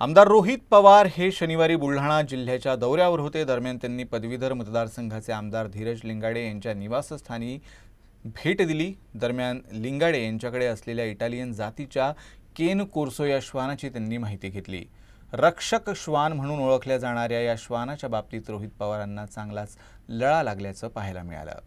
आमदार रोहित पवार हे शनिवारी बुलढाणा जिल्ह्याच्या दौऱ्यावर होते. दरम्यान त्यांनी पदवीधर मतदारसंघाचे आमदार धीरज लिंगाडे यांच्या निवासस्थानी भेट दिली. दरम्यान लिंगाडे यांच्याकडे असलेल्या इटालियन जातीच्या केन कोर्सो या श्वानाची त्यांनी माहिती घेतली. रक्षक श्वान म्हणून ओळखल्या जाणाऱ्या या श्वानाच्या बाबतीत रोहित पवारांना चांगलाच लळा लागल्याचं पाहायला मिळालं.